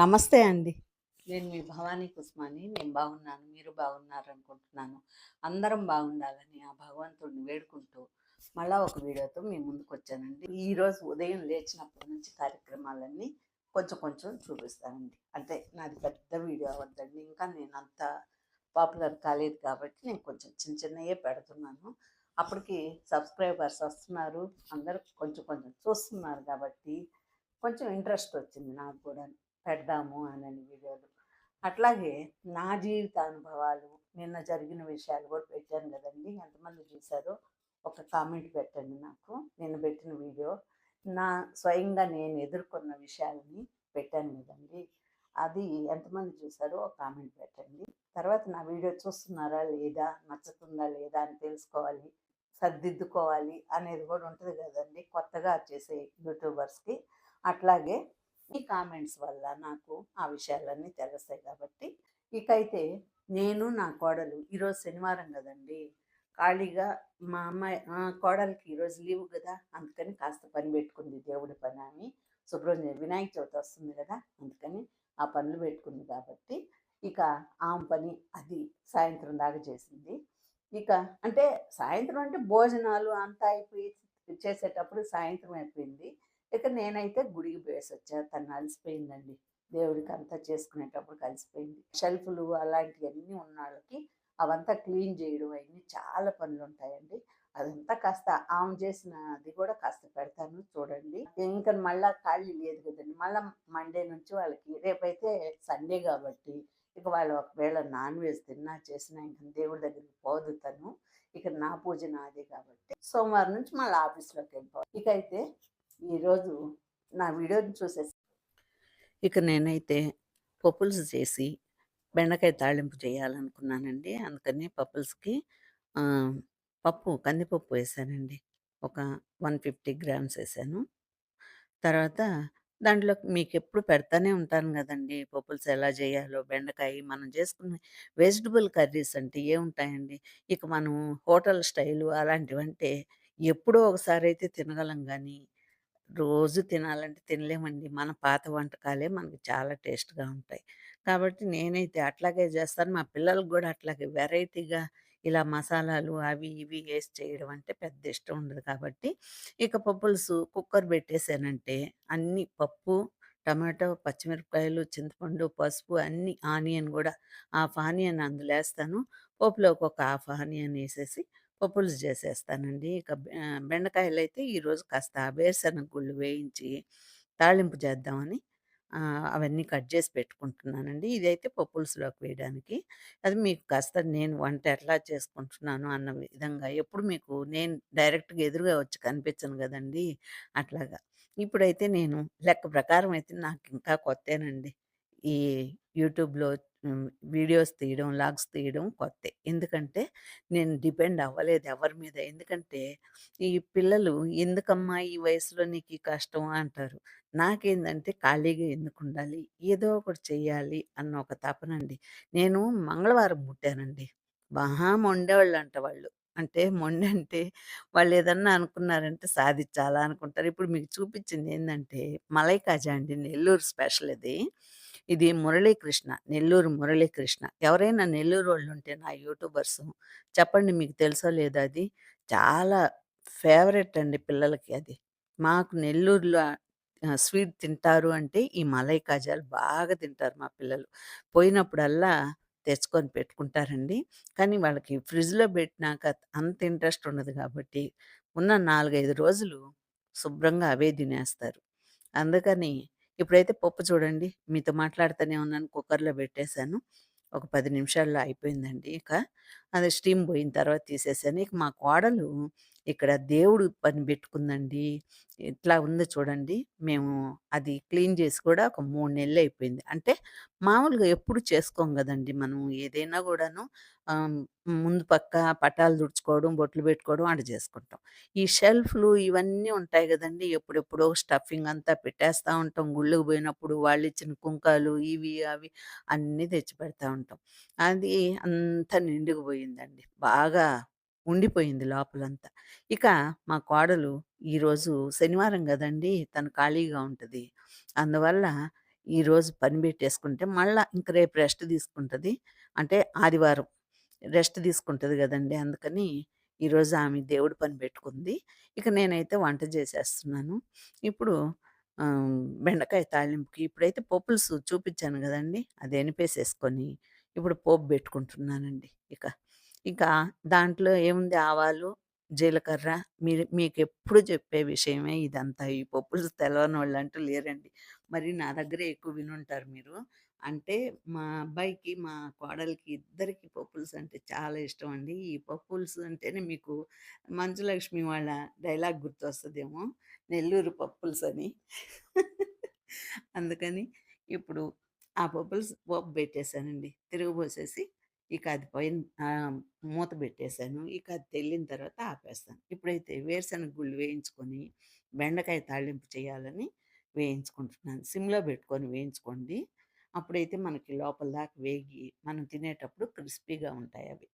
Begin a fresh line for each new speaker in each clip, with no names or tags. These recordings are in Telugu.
నమస్తే అండి. నేను మీ భవానీ కుస్మాని. నేను బాగున్నాను. మీరు బాగున్నారనుకుంటున్నాను. అందరం బాగుండాలని ఆ భగవంతుడిని వేడుకుంటూ, మళ్ళా ఒక వీడియోతో మీ ముందుకొచ్చానండి. ఈరోజు ఉదయం లేచినప్పటి నుంచి కార్యక్రమాలన్నీ కొంచెం కొంచెం చూపిస్తానండి. అంటే నాది పెద్ద వీడియో అవద్దండి ఇంకా నేను అంత పాపులర్ కాలేదు కాబట్టి నేను కొంచెం చిన్న చిన్నయే పెడుతున్నాను. అప్పటికి సబ్స్క్రైబర్స్ వస్తున్నారు. అందరూ కొంచెం కొంచెం చూస్తున్నారు కాబట్టి కొంచెం ఇంట్రెస్ట్ వచ్చింది నాకు కూడా పెడదాము అనని వీడియోలు. అట్లాగే నా జీవిత అనుభవాలు, నిన్న జరిగిన విషయాలు కూడా పెట్టాను కదండీ! ఎంతమంది చూశారో ఒక కామెంట్ పెట్టండి నాకు. నిన్న పెట్టిన వీడియో. నా స్వయంగా నేను ఎదుర్కొన్న విషయాలని పెట్టాను కదండి అది ఎంతమంది చూసారో ఒక కామెంట్ పెట్టండి. తర్వాత నా వీడియో చూస్తున్నారా లేదా? నచ్చుతుందా లేదా? అని తెలుసుకోవాలి. సర్దిద్దుకోవాలి అనేది కూడా ఉంటుంది కదండి కొత్తగా చేసే యూట్యూబర్స్‌కి. అట్లాగే ఈ కామెంట్స్ వల్ల నాకు ఆ విషయాలన్నీ తెలుస్తాయి కాబట్టి ఇకైతే నేను నా కోడలు ఈరోజు శనివారం కదండి. ఖాళీగా మా అమ్మాయి కోడలికి ఈరోజు లీవ్ కదా అందుకని కాస్త పని పెట్టుకుంది దేవుడి పని అని. శుభ్రం వినాయక చవితి వస్తుంది కదా అందుకని ఆ పనులు పెట్టుకుంది కాబట్టి ఇక ఆమె పని అది సాయంత్రం దాకా చేసింది. ఇక అంటే సాయంత్రం అంటే భోజనాలు అంతా అయిపోయి చేసేటప్పుడు సాయంత్రం అయిపోయింది. ఇక నేనైతే గుడికి పోయేసి వచ్చా తను అలసిపోయిందండి. దేవుడికి అంతా చేసుకునేటప్పుడు కలిసిపోయింది. షెల్ఫ్లు అలాంటివన్నీ ఉన్న వాళ్ళకి అవంతా క్లీన్ చేయడం అవన్నీ చాలా పనులు ఉంటాయండి అదంతా కాస్త ఆమె చేసిన అది కూడా కాస్త పెడతాను చూడండి. ఇంకా మళ్ళా ఖాళీ లేదు కదండి. మళ్ళీ మండే నుంచి వాళ్ళకి రేపైతే సండే కాబట్టి ఇక వాళ్ళు ఒకవేళ నాన్ వెజ్ తిన్నా చేసినా ఇంకా దేవుడి దగ్గరికి పోదు తను. ఇక నా పూజ నాదే కాబట్టి. సోమవారం నుంచి మళ్ళీ ఆఫీస్లోకి వెళ్ళిపోవాలి. ఇక అయితే ఈరోజు నా వీడియోని చూసేసి ఇక నేనైతే పప్పుల్స్ చేసి బెండకాయ తాళింపు చేయాలనుకున్నానండి. అందుకని పప్పుల్స్కి పప్పు కందిపప్పు వేసానండి. ఒక వన్ ఫిఫ్టీ గ్రామ్స్ వేసాను. తర్వాత దాంట్లో మీకు ఎప్పుడు పెడతానే ఉంటాను కదండి. పప్పుల్స్ ఎలా చేయాలో బెండకాయ మనం చేసుకునే వెజిటబుల్ కర్రీస్ అంటే ఏముంటాయండి ఇక మనం హోటల్ స్టైలు అలాంటివంటే ఎప్పుడో ఒకసారి అయితే తినగలం కానీ రోజు తినాలంటే తినలేమండి. మన పాత వంటకాలే మనకు చాలా టేస్ట్‌గా ఉంటాయి. కాబట్టి నేనైతే అట్లాగే చేస్తాను. మా పిల్లలకి గూడా అట్లాగే వెరైటీగా ఇలా మసాలాలు అవి ఇవి వేసి చేయడం అంటే పెద్ద ఇష్టం ఉండదు కాబట్టి, ఇక పప్పులుసు కుక్కర్ పెట్టేసానంటే అన్నీ పప్పు, టమాటో, పచ్చిమిరపకాయలు, చింతపండు, పసుపు అన్నీ ఆనియన్ గూడా హాఫ్ ఆనియన్ అందులో వేస్తాను పోపులోకి ఒక హాఫ్ ఆనియన్ వేసేసి పప్పులు చేసేస్తానండి. ఇక బె ఆహ్, ఈరోజు కాస్త వేరుశనగ గుళ్ళు వేయించి తాళింపు చేద్దామని అవన్నీ కట్ చేసి పెట్టుకుంటున్నానండి. ఇదైతే పప్పులుసులోకి వేయడానికి. అది మీకు కాస్త నేను వంట ఎట్లా చేసుకుంటున్నాను అన్న విధంగా ఎప్పుడు మీకు నేను డైరెక్ట్‌గా ఎదురుగా వచ్చి కనిపించను కదండి అట్లాగా. ఇప్పుడైతే నేను లెక్క ప్రకారం అయితే నాకు ఇంకా కొత్తేనండి. ఈ యూట్యూబ్‌లో వీడియోస్ తీయడం, లాగ్స్ తీయడం కొత్త ఎందుకంటే నేను డిపెండ్ అవ్వలేదు ఎవరి మీద. ఎందుకంటే ఈ పిల్లలు "ఎందుకమ్మా ఈ వయసులో నీకు ఈ కష్టం" అంటారు. నాకేందంటే ఖాళీగా ఎందుకు ఉండాలి ఏదో ఒకటి చేయాలి అన్న ఒక తపనండి. నేను మంగళవారం పుట్టానండి. మహా మొండోళ్ళంట వాళ్ళు. అంటే మొండంటే వాళ్ళేదన్నా అనుకున్నారంటే సాధించాలా అనుకుంటారు. ఇప్పుడు మీకు చూపించింది ఏంటంటే మలై కాజా అండి. నెల్లూరు స్పెషల్ ఇది. ఇది మురళీకృష్ణ. నెల్లూరు మురళీకృష్ణ. ఎవరైనా నెల్లూరు వాళ్ళు ఉంటే నా యూట్యూబర్స్ చెప్పండి మీకు తెలుసో లేదో అది. చాలా ఫేవరెట్ అండి పిల్లలకి అది. మాకు నెల్లూరులో స్వీట్ తింటారు అంటే ఈ మలై కాజాలు బాగా తింటారు మా పిల్లలు. పోయినప్పుడల్లా తెచ్చుకొని పెట్టుకుంటారండి. కానీ వాళ్ళకి ఫ్రిడ్జ్‌లో పెట్టినాక అంత ఇంట్రెస్ట్ ఉండదు కాబట్టి ఉన్న 4, 5 రోజులు శుభ్రంగా అవే తినేస్తారు. అందుకని ఇప్పుడైతే పప్పు చూడండి మీతో మాట్లాడుతూనే ఉన్నాను కుక్కర్‌లో పెట్టేసాను. ఒక పది నిమిషాల్లో అయిపోయిందండి ఇక. అది స్టీమ్ పోయిన తర్వాత తీసేసాను. ఇక మా కోడలు ఇక్కడ దేవుడు పని పెట్టుకుందండి. ఇట్లా ఉంది చూడండి. మేము అది క్లీన్ చేసి కూడా ఒక మూడు నెలలు అయిపోయింది అంటే మామూలుగా ఎప్పుడు చేసుకోం కదండి మనం ఏదైనా కూడాను ముందు పక్క పటాలు తుడుచుకోవడం, బొట్లు పెట్టుకోవడం అటు చేసుకుంటాం. ఈ షెల్ఫ్‌లు ఇవన్నీ ఉంటాయి కదండి ఎప్పుడెప్పుడో స్టఫింగ్ అంతా పెట్టేస్తా ఉంటాం. గుళ్ళకు పోయినప్పుడు వాళ్ళు ఇచ్చిన కుంకాలు ఇవి, అవి అన్నీ తెచ్చిపెడతా ఉంటాం. అది అంతా ఉండిపోయిందండి బాగా ఉండిపోయింది లోపలంతా. ఇక మా కోడలు ఈరోజు శనివారం కదండి తను ఖాళీగా ఉంటుంది అందువల్ల ఈరోజు పని పెట్టేసుకుంటే మళ్ళా ఇంక రేపు రెస్ట్ తీసుకుంటుంది అంటే ఆదివారం రెస్ట్ తీసుకుంటుంది కదండి అందుకని ఈరోజు ఆమె దేవుడు పని పెట్టుకుంది. ఇక నేనైతే వంట చేసేస్తున్నాను. ఇప్పుడు బెండకాయ తాళింపుకి ఇప్పుడైతే పప్పులు చూపించాను కదండి అది ఎనిపేసేసుకొని ఇప్పుడు పోపు పెట్టుకుంటున్నానండి ఇక. ఇంకా దాంట్లో ఏముంది ఆవాలు, జీలకర్ర మీరు మీకెప్పుడు చెప్పే విషయమే ఇదంతా. ఈ పప్పులుసు తెలవనోళ్ళంటూ లేరండి. మరి నా దగ్గరే ఎక్కువ వినుంటారు మీరు. అంటే మా అబ్బాయికి, మా కోడలికి ఇద్దరికీ పప్పులుసు అంటే చాలా ఇష్టం అండి. ఈ పప్పులుసు అంటేనే మీకు మంచులక్ష్మి వాళ్ళ డైలాగ్ గుర్తొస్తదేమో. నెల్లూరు పప్పులుసని. అందుకని ఇప్పుడు ఆ పప్పులుసు పోపు పెట్టేసానండి. తిరగబోసేసి ఇక అది పైన మూత పెట్టేసాను. ఇక అది తెల్లిన తర్వాత ఆపేస్తాను. ఇప్పుడైతే వేరుశనగ గుళ్ళు వేయించుకొని బెండకాయ తాళింపు చేయాలని వేయించుకుంటున్నాను. సిమ్‌లో పెట్టుకొని వేయించుకోండి. అప్పుడైతే మనకి లోపల దాకా వేగి మనం తినేటప్పుడు క్రిస్పీగా ఉంటాయి అవి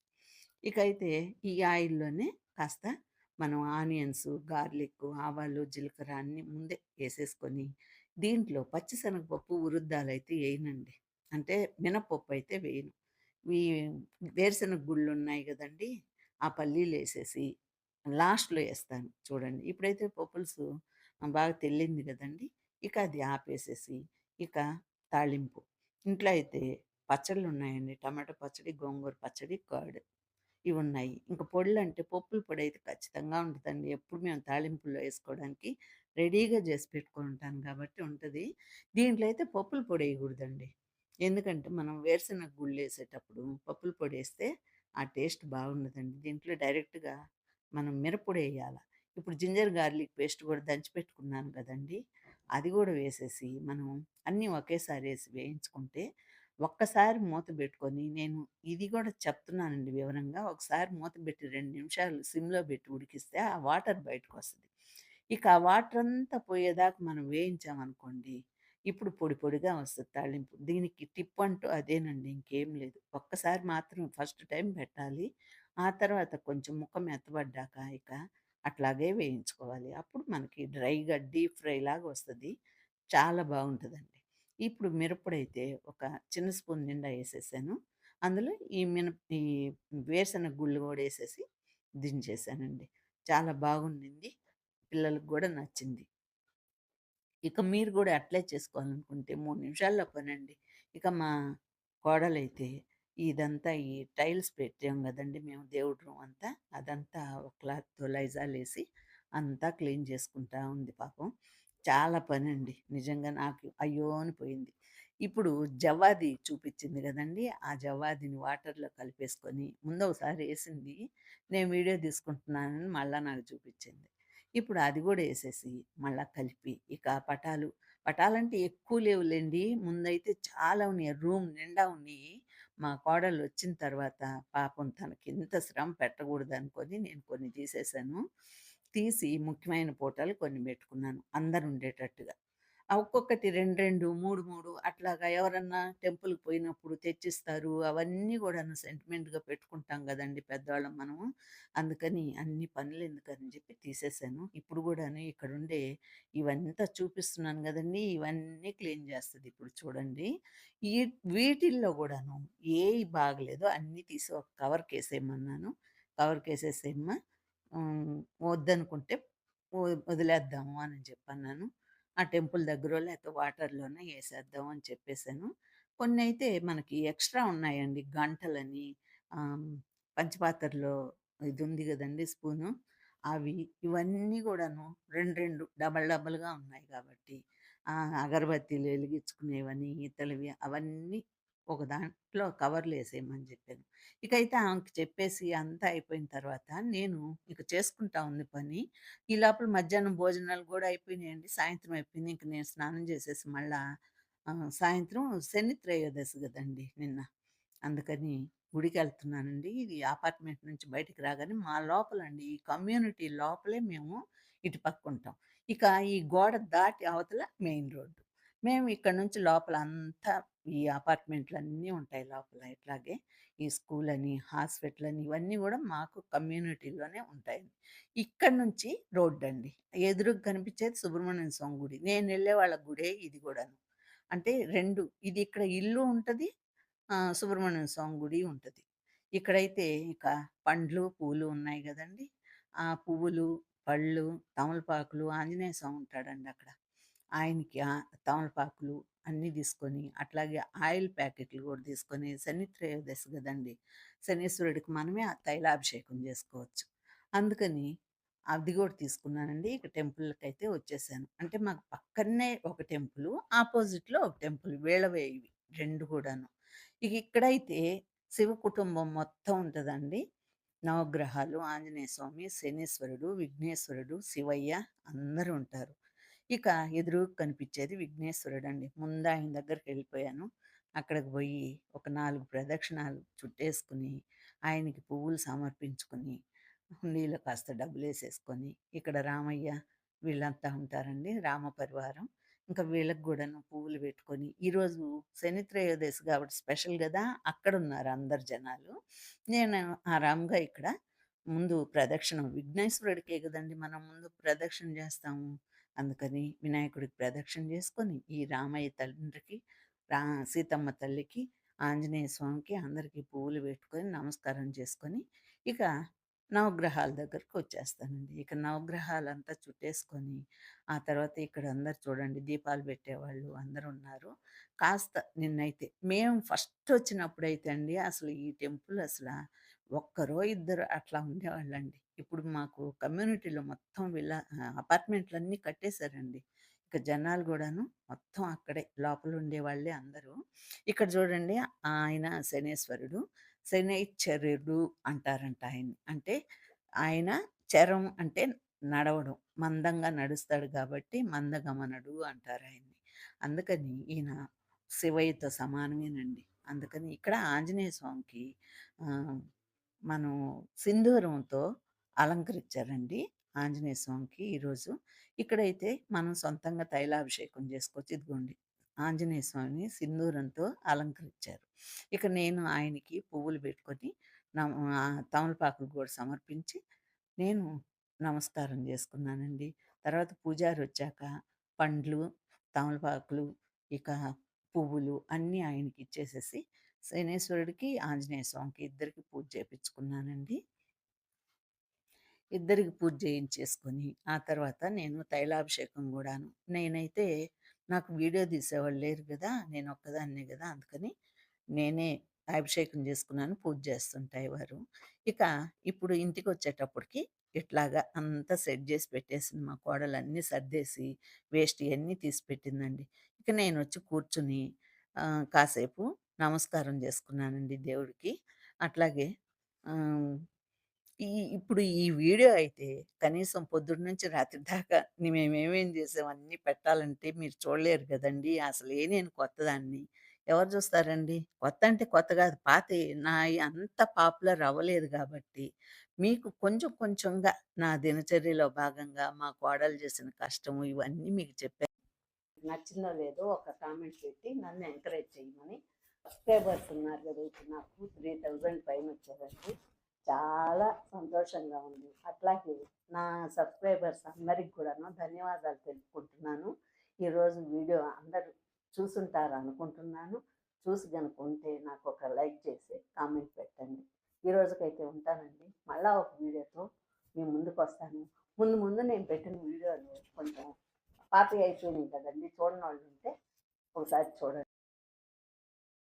ఇక అయితే ఈ ఆయిల్‌లోనే కాస్త మనం ఆనియన్స్, గార్లిక్, ఆవాలు, జీలకర్ర అన్నీ ముందే వేసేసుకొని దీంట్లో పచ్చిశనగపప్పు, ఉరుద్దాలు అయితే వేయనండి అంటే మినపప్పు అయితే వేయను. ఈ వేరుశనగ గుళ్ళున్నాయి కదండి ఆ పల్లీలు వేసేసి లాస్ట్‌లో వేస్తాను చూడండి. ఇప్పుడైతే పప్పులుసు బాగా తెల్లింది కదండి ఇక అది ఆపేసేసి ఇక తాళింపు. ఇంట్లో అయితే పచ్చళ్ళు ఉన్నాయండి టమాటా పచ్చడి, గోంగూర పచ్చడి, కర్డ్ ఇవున్నాయి. ఇంక పొడులంటే పప్పుల పొడి అయితే ఖచ్చితంగా ఉంటుందండి ఎప్పుడు మేము తాళింపుల్లో వేసుకోవడానికి రెడీగా చేసి పెట్టుకుంటాను కాబట్టి ఉంటుంది దీంట్లో అయితే పప్పుల పొడి వేయకూడదండి ఎందుకంటే మనం వేరుశనగ గుళ్ళేసేటప్పుడు పప్పుల పొడేస్తే ఆ టేస్ట్ బాగుండదండి. దీంట్లో డైరెక్ట్‌గా మనం మిరప్పొడెయ్యాల. ఇప్పుడు జింజర్ గార్లిక్ పేస్ట్ కూడా దంచి పెట్టుకున్నాను గదండీ! అది కూడా వేసేసి మనం అన్నీ ఒకేసారి వేసి వేయించుకుంటే ఒక్కసారి మూత పెట్టుకొని నేను ఇది కూడా చెప్తున్నానండి వివరంగా. ఒకసారి మూత పెట్టి రెండు నిమిషాలు సిమ్‌లో పెట్టి ఉడికిస్తే ఆ వాటర్ బయటకొస్తది. ఇక ఆ వాటర్ అంతా పోయేదాకా మనం వేయించామనుకోండి, ఇప్పుడు పొడి పొడిగా వస్తుంది తాళింపు. దీనికి టిప్ అంటూ అదేనండి ఇంకేం లేదు. ఒక్కసారి మాత్రం ఫస్ట్ టైం పెట్టాలి. ఆ తర్వాత కొంచెం ముఖం ఎత్తబడ్డాక ఇక అట్లాగే వేయించుకోవాలి. అప్పుడు మనకి డ్రైగా డీప్ ఫ్రై లాగా వస్తుంది చాలా బాగుంటుందండి ఇప్పుడు మిరప్పొడైతే ఒక చిన్న స్పూన్ నిండా వేసేసాను అందులో ఈ మినప ఈ వేరుశనగ గుళ్ళు కూడా వేసేసి దించేసానండి. చాలా బాగుండింది. పిల్లలకి కూడా నచ్చింది. ఇక మీరు కూడా అట్లే చేసుకోవాలనుకుంటే మూడు నిమిషాల్లో పనండి. ఇక మా కోడలైతే ఇదంతా ఈ టైల్స్ పెట్టాం కదండి మేము దేవుడి రూమ్ అంతా. అదంతా ఒక క్లాత్‌తో లైజాలేసి అంతా క్లీన్ చేసుకుంటా ఉంది పాపం. చాలా పని అండి నిజంగా నాకు అయ్యో! అనిపోయింది. ఇప్పుడు జవ్వాది చూపించింది కదండి ఆ జవాదిని వాటర్‌లో కలిపేసుకొని ముందు ఒకసారి నేను వీడియో తీసుకుంటున్నానని మళ్ళీ నాకు చూపించింది ఇప్పుడు అది కూడా వేసేసి మళ్ళా కలిపి ఇక పటాలు పటాలంటే ఎక్కువ లేవులేండి ముందైతే చాలా ఉన్నాయి. రూమ్ నిండా ఉన్నాయి. మా కోడలు వచ్చిన తర్వాత పాపం తనకి ఎంత శ్రమ పెట్టకూడదనుకోని నేను కొన్ని తీసేసాను. తీసి ముఖ్యమైన ఫోటోలు కొన్ని పెట్టుకున్నాను అందరు ఉండేటట్టుగా ఒక్కొక్కటి 2, 2, 3, 3 అట్లాగా ఎవరన్నా టెంపుల్‌కి పోయినప్పుడు తెచ్చిస్తారు. అవన్నీ కూడా సెంటిమెంట్‌గా పెట్టుకుంటాం కదండి పెద్దవాళ్ళం మనము. అందుకని అన్ని పనులు ఎందుకని చెప్పి తీసేసాను. ఇప్పుడు గూడాను ఇక్కడుండే ఇవంతా చూపిస్తున్నాను కదండి ఇవన్నీ క్లీన్ చేస్తుంది ఇప్పుడు చూడండి. ఈ వీటిల్లో కూడాను ఏ బాగలేదో అన్నీ తీసి ఒక కవర్‌కేసేయమన్నాను. కవర్‌కేసేసేయమ్మా హ్మ్. వద్దనుకుంటే వ వదిలేద్దాము అని చెప్పన్నాను ఆ టెంపుల్ దగ్గరో లేకపోతే వాటర్లోనే వేసేద్దాం అని చెప్పేసాను. అయితే మనకి ఎక్స్‌ట్రా ఉన్నాయండి. గంటలని పంచపాత్రలో ఇది ఉంది కదండి స్పూను. అవి ఇవన్నీ కూడాను రెండు రెండు డబల్ డబల్‌గా ఉన్నాయి కాబట్టి అగరబత్తీలు వెలిగించుకునేవని ఇతలవి అవన్నీ ఒక దాంట్లో వేసేయమని చెప్పింది ఇక అయితే ఆమెకి చెప్పేసి అంతా అయిపోయిన తర్వాత నేను ఇక చేసుకుంటా ఉంది పని. ఈ లోపల మధ్యాహ్నం భోజనాలు కూడా అయిపోయినాయండి. సాయంత్రం అయిపోయింది. ఇంక నేను స్నానం చేసేసి మళ్ళా సాయంత్రం శని త్రయోదశి కదండి నిన్న. అందుకని గుడికి వెళ్తున్నానండి ఇది అపార్ట్‌మెంట్ నుంచి బయటికి రాగానే మా లోపలండి ఈ కమ్యూనిటీ లోపలే మేము ఇటు పక్కుంటాం. ఇక ఈ గోడ దాటి అవతల మెయిన్ రోడ్డు. మేము ఇక్కడ నుంచి లోపల అంతా ఈ అపార్ట్మెంట్లు అన్నీ ఉంటాయి లోపల ఇట్లాగే. ఈ స్కూల్ అని హాస్పిటల్ అని ఇవన్నీ కూడా మాకు కమ్యూనిటీలోనే ఉంటాయి. ఇక్కడ నుంచి రోడ్డండి. ఎదురుగా కనిపించేది సుబ్రహ్మణ్యం స్వామి గుడి. నేను వెళ్ళే వాళ్ళ గుడే ఇది కూడాను అంటే రెండు ఇది ఇక్కడ ఇల్లు ఉంటుంది సుబ్రహ్మణ్యం స్వామి గుడి ఉంటుంది ఇక్కడైతే ఇక పండ్లు, పూలు ఉన్నాయి కదండి ఆ పువ్వులు, పళ్ళు, తమలపాకులు ఆంజనేయ స్వామి ఉంటాడండి అక్కడ. ఆయనకి తమలపాకులు అన్నీ తీసుకొని, అట్లాగే ఆయిల్ ప్యాకెట్లు కూడా తీసుకొని శని త్రయోదశి గదండీ! శనీశ్వరుడికి మనమే ఆ తైలాభిషేకం చేసుకోవచ్చు అందుకని అది కూడా తీసుకున్నానండి. ఇక అయితే వచ్చేసాను. అంటే మాకు పక్కనే ఒక టెంపుల్ ఆపోజిట్‌లో ఒక టెంపుల్ వేళవేవి ఇవి 2 గూడాను. ఇక ఇక్కడైతే శివ కుటుంబం మొత్తం ఉంటుందండి నవగ్రహాలు, ఆంజనేయ స్వామి, శనీశ్వరుడు, విఘ్నేశ్వరుడు, శివయ్య అందరూ ఉంటారు. ఇక ఎదురు కనిపించేది విఘ్నేశ్వరుడు అండి ముందు ఆయన దగ్గరికి వెళ్ళిపోయాను అక్కడికి పోయి ఒక నాలుగు ప్రదక్షిణాలు చుట్టేసుకొని, ఆయనకి పువ్వులు సమర్పించుకొని, హుండీలో కాస్త డబ్బులు వేసేసుకొని ఇక్కడ రామయ్య వీళ్ళంతా ఉంటారండి. రామ పరివారం. ఇంకా వీళ్ళకి కూడాను పువ్వులు పెట్టుకొని, ఈరోజు శనిత్రయోదశి కాబట్టి స్పెషల్ కదా అక్కడ ఉన్నారు అందరు జనాలు. నేను ఆరాంగా ఇక్కడ ముందు ప్రదక్షిణం విఘ్నేశ్వరుడికే కదండి మనం ముందు ప్రదక్షిణ చేస్తాము అందుకని వినాయకుడికి ప్రదక్షిణ చేసుకొని ఈ రామయ్య తండ్రికి, రా సీతమ్మ తల్లికి, ఆంజనేయ స్వామికి అందరికీ పువ్వులు పెట్టుకొని, నమస్కారం చేసుకొని, ఇక నవగ్రహాల దగ్గరకు వచ్చేస్తానండి ఇక నవగ్రహాలంతా చుట్టేసుకొని, ఆ తర్వాత ఇక్కడ అందరు చూడండి దీపాలు పెట్టేవాళ్ళు అందరు ఉన్నారు కాస్త నిన్నైతే మేము ఫస్ట్ వచ్చినప్పుడైతే అండి అసలు ఈ టెంపుల్ అసలు ఒక్కరో, ఇద్దరు అట్లా ఉండేవాళ్ళండి. ఇప్పుడు మాకు కమ్యూనిటీలో మొత్తం విలా అపార్ట్మెంట్‌లన్నీ కట్టేసారండి. ఇక జనాలు కూడాను మొత్తం అక్కడే లోపల ఉండేవాళ్ళే అందరూ. ఇక్కడ చూడండి ఆయన శనేశ్వరుడు. శనైశ్చర్యుడు అంటారంట ఆయన్ని. అంటే ఆయన చరం అంటే నడవడం. మందంగా నడుస్తాడు కాబట్టి మందగమనడు అంటారు ఆయన్ని అందుకని ఈయన శివయ్యతో సమానమేనండి. అందుకని ఇక్కడ ఆంజనేయ స్వామికి మనం సింధూరంతో అలంకరించారండి. ఆంజనేయ స్వామికి ఈరోజు. ఇక్కడైతే మనం సొంతంగా తైలాభిషేకం చేసుకోవచ్చు ఇదిగోండి ఆంజనేయ స్వామిని సింధూరంతో అలంకరించారు. ఇక నేను ఆయనకి పువ్వులు పెట్టుకొని తమలపాకులు కూడా సమర్పించి, నేను నమస్కారం చేసుకున్నానండి తర్వాత పూజారి వచ్చాక పండ్లు, తమలపాకులు, ఇక పువ్వులు అన్నీ ఆయనకి ఇచ్చేసేసి శనేశ్వరుడికి, ఆంజనేయ స్వామికి ఇద్దరికి పూజ చేయించుకున్నానండి ఇద్దరికి పూజ చేయించేసుకొని, ఆ తర్వాత నేను తైలాభిషేకం కూడాను నేనైతే నాకు వీడియో తీసేవాళ్ళు లేరు కదా నేను ఒక్కదాన్నే కదా అందుకని నేనే అభిషేకం చేసుకున్నాను పూజ చేస్తుంటాయి వారు ఇక ఇప్పుడు ఇంటికి వచ్చేటప్పటికి ఇట్లాగా అంతా సెట్ చేసి పెట్టేసింది మా కోడలు. అన్నీ సర్దేసి వేస్ట్ ఇవన్నీ తీసి పెట్టిందండి. ఇక నేను కూర్చొని కూర్చుని కాసేపు నమస్కారం చేసుకున్నానండి దేవుడికి. అట్లాగే ఈ ఇప్పుడు ఈ వీడియో అయితే కనీసం పొద్దున్న నుంచి రాత్రి దాకా మేమేమేం చేసాం అన్నీ పెట్టాలంటే మీరు చూడలేరు గదండీ! అసలే నేను కొత్తదాన్ని. ఎవరు చూస్తారండి? కొత్త అంటే కొత్త కాదు పాత నా అంత పాపులర్ అవ్వలేదు కాబట్టి మీకు కొంచెం కొంచెంగా నా దినచర్యలో భాగంగా మా కోడలు చేసిన కష్టము ఇవన్నీ మీకు చెప్పాను. నచ్చిందో లేదో ఒక కామెంట్ పెట్టి నన్ను ఎంకరేజ్ చేయమని. సబ్స్క్రైబర్స్ ఉన్నారు గదా! ఇప్పుడు నాకు 3000 పైనొచ్చారండి. చాలా సంతోషంగా ఉంది. అట్లాగే నా సబ్స్క్రైబర్స్ అందరికి కూడాను ధన్యవాదాలు తెలుపుకుంటున్నాను. ఈరోజు వీడియో అందరూ చూసుంటారు అనుకుంటున్నాను. చూసి కనుక ఉంటే ఒక లైక్ చేసి కామెంట్ పెట్టండి. ఈ రోజుకైతే ఉంటానండి. మళ్ళా ఒక వీడియోతో మీ ముందుకొస్తాను. ముందు ముందు నేను పెట్టిన వీడియోలు కొంచెం పాతయి అయిపోయినాయి వాళ్ళు ఉంటే ఒకసారి చూడండి.